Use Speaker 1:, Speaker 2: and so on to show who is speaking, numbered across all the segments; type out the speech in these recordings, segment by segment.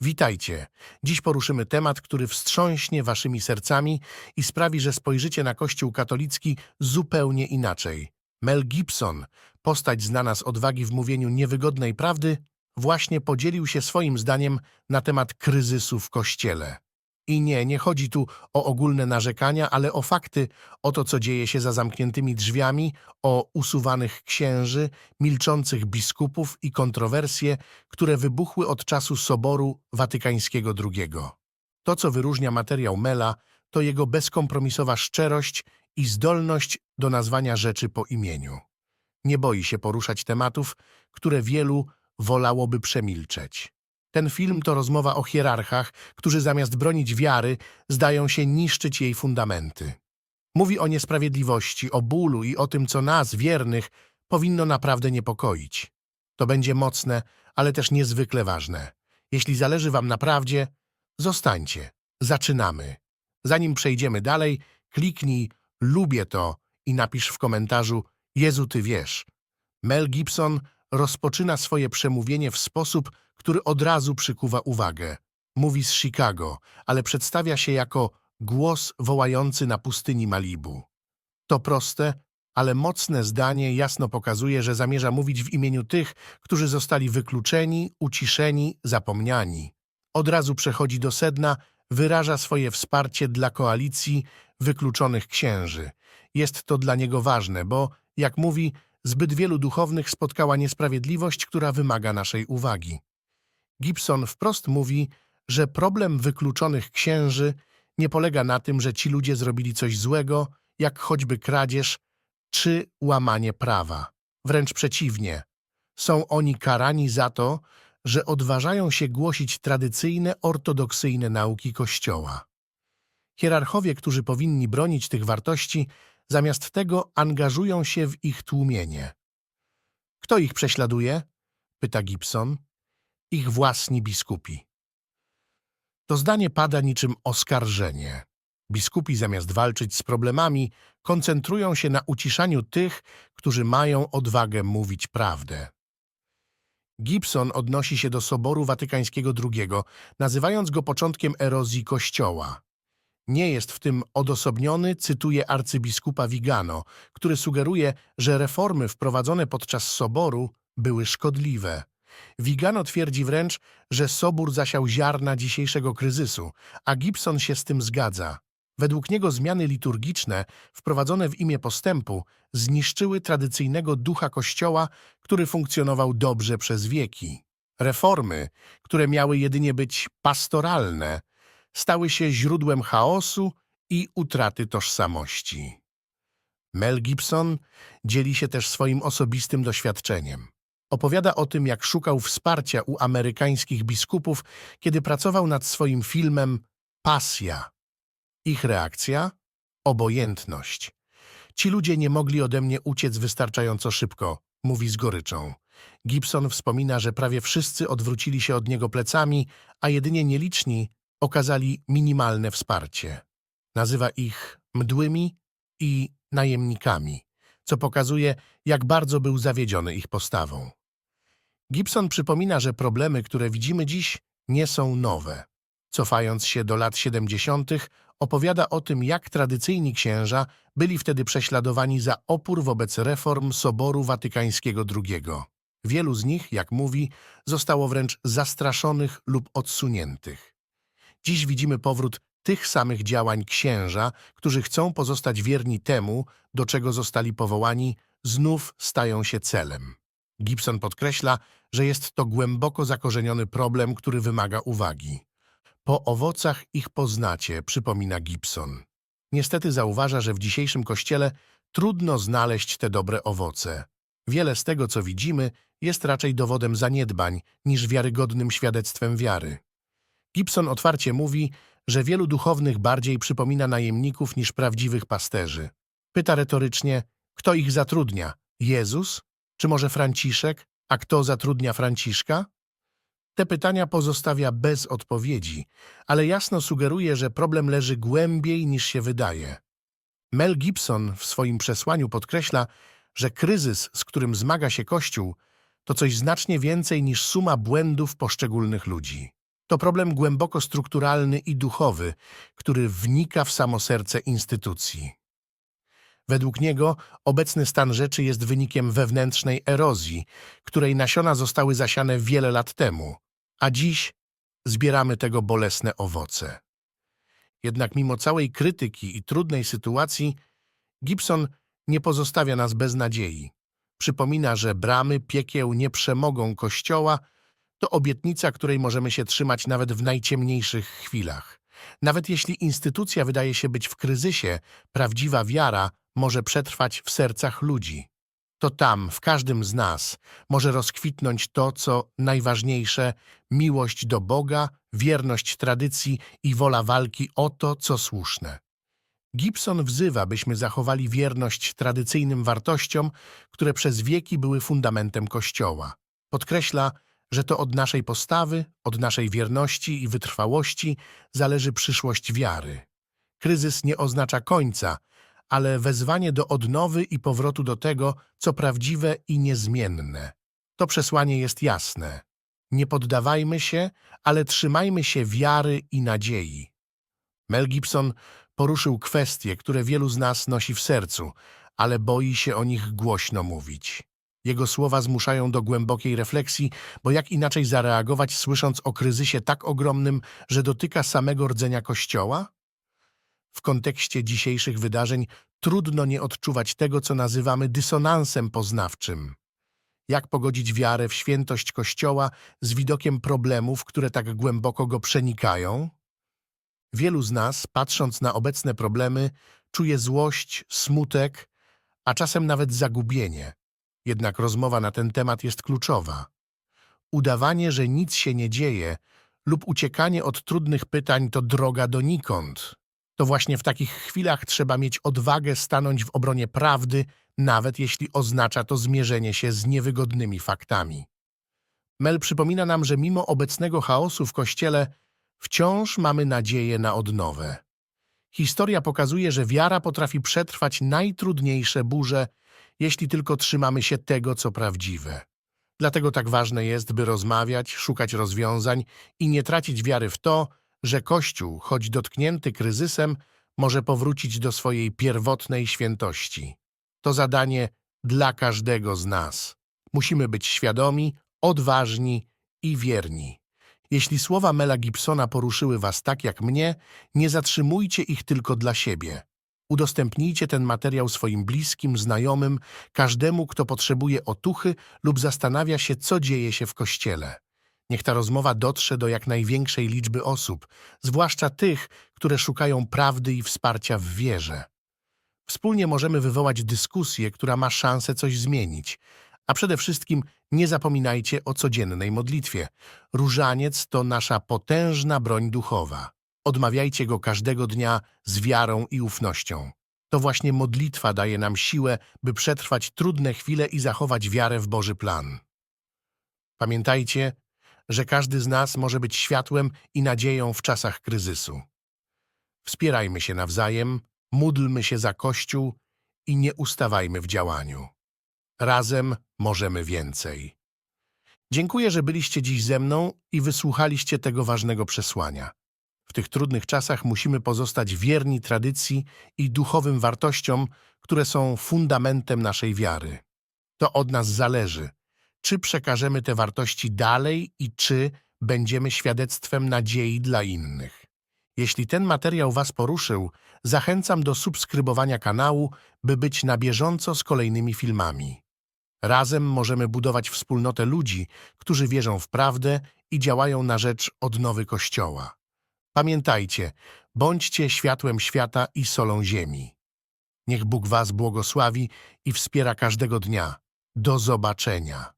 Speaker 1: Witajcie. Dziś poruszymy temat, który wstrząśnie waszymi sercami i sprawi, że spojrzycie na Kościół katolicki zupełnie inaczej. Mel Gibson, postać znana z odwagi w mówieniu niewygodnej prawdy, właśnie podzielił się swoim zdaniem na temat kryzysu w Kościele. I nie, nie chodzi tu o ogólne narzekania, ale o fakty, o to, co dzieje się za zamkniętymi drzwiami, o usuwanych księży, milczących biskupów i kontrowersje, które wybuchły od czasu Soboru Watykańskiego II. To, co wyróżnia materiał Mela, to jego bezkompromisowa szczerość i zdolność do nazwania rzeczy po imieniu. Nie boi się poruszać tematów, które wielu wolałoby przemilczeć. Ten film to rozmowa o hierarchach, którzy zamiast bronić wiary, zdają się niszczyć jej fundamenty. Mówi o niesprawiedliwości, o bólu i o tym, co nas, wiernych, powinno naprawdę niepokoić. To będzie mocne, ale też niezwykle ważne. Jeśli zależy wam na prawdzie, zostańcie. Zaczynamy. Zanim przejdziemy dalej, kliknij lubię to i napisz w komentarzu Jezu, ty wiesz. Mel Gibson rozpoczyna swoje przemówienie w sposób, który od razu przykuwa uwagę. Mówi z Chicago, ale przedstawia się jako głos wołający na pustyni Malibu. To proste, ale mocne zdanie jasno pokazuje, że zamierza mówić w imieniu tych, którzy zostali wykluczeni, uciszeni, zapomniani. Od razu przechodzi do sedna, wyraża swoje wsparcie dla koalicji wykluczonych księży. Jest to dla niego ważne, bo, jak mówi, zbyt wielu duchownych spotkała niesprawiedliwość, która wymaga naszej uwagi. Gibson wprost mówi, że problem wykluczonych księży nie polega na tym, że ci ludzie zrobili coś złego, jak choćby kradzież czy łamanie prawa. Wręcz przeciwnie. Są oni karani za to, że odważają się głosić tradycyjne, ortodoksyjne nauki Kościoła. Hierarchowie, którzy powinni bronić tych wartości, zamiast tego angażują się w ich tłumienie. Kto ich prześladuje? pyta Gibson. Ich własni biskupi. To zdanie pada niczym oskarżenie. Biskupi zamiast walczyć z problemami, koncentrują się na uciszaniu tych, którzy mają odwagę mówić prawdę. Gibson odnosi się do Soboru Watykańskiego II, nazywając go początkiem erozji Kościoła. Nie jest w tym odosobniony, cytuje arcybiskupa Vigano, który sugeruje, że reformy wprowadzone podczas Soboru były szkodliwe. Vigano twierdzi wręcz, że Sobór zasiał ziarna dzisiejszego kryzysu, a Gibson się z tym zgadza. Według niego zmiany liturgiczne, wprowadzone w imię postępu, zniszczyły tradycyjnego ducha Kościoła, który funkcjonował dobrze przez wieki. Reformy, które miały jedynie być pastoralne, stały się źródłem chaosu i utraty tożsamości. Mel Gibson dzieli się też swoim osobistym doświadczeniem. Opowiada o tym, jak szukał wsparcia u amerykańskich biskupów, kiedy pracował nad swoim filmem Pasja. Ich reakcja? Obojętność. Ci ludzie nie mogli ode mnie uciec wystarczająco szybko, mówi z goryczą. Gibson wspomina, że prawie wszyscy odwrócili się od niego plecami, a jedynie nieliczni okazali minimalne wsparcie. Nazywa ich mdłymi i najemnikami, co pokazuje, jak bardzo był zawiedziony ich postawą. Gibson przypomina, że problemy, które widzimy dziś, nie są nowe. Cofając się do lat 70., opowiada o tym, jak tradycyjni księża byli wtedy prześladowani za opór wobec reform Soboru Watykańskiego II. Wielu z nich, jak mówi, zostało wręcz zastraszonych lub odsuniętych. Dziś widzimy powrót tych samych działań księża, którzy chcą pozostać wierni temu, do czego zostali powołani, znów stają się celem. Gibson podkreśla, że jest to głęboko zakorzeniony problem, który wymaga uwagi. Po owocach ich poznacie, przypomina Gibson. Niestety zauważa, że w dzisiejszym kościele trudno znaleźć te dobre owoce. Wiele z tego, co widzimy, jest raczej dowodem zaniedbań niż wiarygodnym świadectwem wiary. Gibson otwarcie mówi, że wielu duchownych bardziej przypomina najemników niż prawdziwych pasterzy. Pyta retorycznie, kto ich zatrudnia? Jezus? Czy może Franciszek? A kto zatrudnia Franciszka? Te pytania pozostawia bez odpowiedzi, ale jasno sugeruje, że problem leży głębiej niż się wydaje. Mel Gibson w swoim przesłaniu podkreśla, że kryzys, z którym zmaga się Kościół, to coś znacznie więcej niż suma błędów poszczególnych ludzi. To problem głęboko strukturalny i duchowy, który wnika w samo serce instytucji. Według niego obecny stan rzeczy jest wynikiem wewnętrznej erozji, której nasiona zostały zasiane wiele lat temu, a dziś zbieramy tego bolesne owoce. Jednak mimo całej krytyki i trudnej sytuacji, Gibson nie pozostawia nas bez nadziei. Przypomina, że bramy piekieł nie przemogą Kościoła, to obietnica, której możemy się trzymać nawet w najciemniejszych chwilach. Nawet jeśli instytucja wydaje się być w kryzysie, prawdziwa wiara może przetrwać w sercach ludzi. To tam, w każdym z nas, może rozkwitnąć to, co najważniejsze miłość do Boga, wierność tradycji i wola walki o to, co słuszne. Gibson wzywa, byśmy zachowali wierność tradycyjnym wartościom, które przez wieki były fundamentem Kościoła. Podkreśla, że to od naszej postawy, od naszej wierności i wytrwałości zależy przyszłość wiary. Kryzys nie oznacza końca, ale wezwanie do odnowy i powrotu do tego, co prawdziwe i niezmienne. To przesłanie jest jasne. Nie poddawajmy się, ale trzymajmy się wiary i nadziei. Mel Gibson poruszył kwestie, które wielu z nas nosi w sercu, ale boi się o nich głośno mówić. Jego słowa zmuszają do głębokiej refleksji, bo jak inaczej zareagować, słysząc o kryzysie tak ogromnym, że dotyka samego rdzenia Kościoła? W kontekście dzisiejszych wydarzeń trudno nie odczuwać tego, co nazywamy dysonansem poznawczym. Jak pogodzić wiarę w świętość Kościoła z widokiem problemów, które tak głęboko go przenikają? Wielu z nas, patrząc na obecne problemy, czuje złość, smutek, a czasem nawet zagubienie. Jednak rozmowa na ten temat jest kluczowa. Udawanie, że nic się nie dzieje lub uciekanie od trudnych pytań to droga donikąd. To właśnie w takich chwilach trzeba mieć odwagę stanąć w obronie prawdy, nawet jeśli oznacza to zmierzenie się z niewygodnymi faktami. Mel przypomina nam, że mimo obecnego chaosu w Kościele wciąż mamy nadzieję na odnowę. Historia pokazuje, że wiara potrafi przetrwać najtrudniejsze burze, jeśli tylko trzymamy się tego, co prawdziwe. Dlatego tak ważne jest, by rozmawiać, szukać rozwiązań i nie tracić wiary w to, że Kościół, choć dotknięty kryzysem, może powrócić do swojej pierwotnej świętości. To zadanie dla każdego z nas. Musimy być świadomi, odważni i wierni. Jeśli słowa Mela Gibsona poruszyły was tak jak mnie, nie zatrzymujcie ich tylko dla siebie. Udostępnijcie ten materiał swoim bliskim, znajomym, każdemu, kto potrzebuje otuchy lub zastanawia się, co dzieje się w Kościele. Niech ta rozmowa dotrze do jak największej liczby osób, zwłaszcza tych, które szukają prawdy i wsparcia w wierze. Wspólnie możemy wywołać dyskusję, która ma szansę coś zmienić. A przede wszystkim nie zapominajcie o codziennej modlitwie. Różaniec to nasza potężna broń duchowa. Odmawiajcie go każdego dnia z wiarą i ufnością. To właśnie modlitwa daje nam siłę, by przetrwać trudne chwile i zachować wiarę w Boży plan. Pamiętajcie, że każdy z nas może być światłem i nadzieją w czasach kryzysu. Wspierajmy się nawzajem, módlmy się za Kościół i nie ustawajmy w działaniu. Razem możemy więcej. Dziękuję, że byliście dziś ze mną i wysłuchaliście tego ważnego przesłania. W tych trudnych czasach musimy pozostać wierni tradycji i duchowym wartościom, które są fundamentem naszej wiary. To od nas zależy, czy przekażemy te wartości dalej i czy będziemy świadectwem nadziei dla innych. Jeśli ten materiał Was poruszył, zachęcam do subskrybowania kanału, by być na bieżąco z kolejnymi filmami. Razem możemy budować wspólnotę ludzi, którzy wierzą w prawdę i działają na rzecz odnowy Kościoła. Pamiętajcie, bądźcie światłem świata i solą ziemi. Niech Bóg Was błogosławi i wspiera każdego dnia. Do zobaczenia.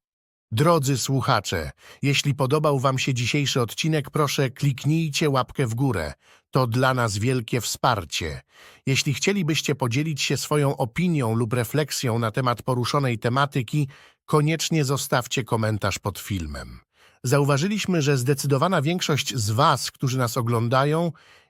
Speaker 1: Drodzy słuchacze, jeśli podobał Wam się dzisiejszy odcinek, proszę kliknijcie łapkę w górę. To dla nas wielkie wsparcie. Jeśli chcielibyście podzielić się swoją opinią lub refleksją na temat poruszonej tematyki, koniecznie zostawcie komentarz pod filmem. Zauważyliśmy, że zdecydowana większość z Was, którzy nas oglądają,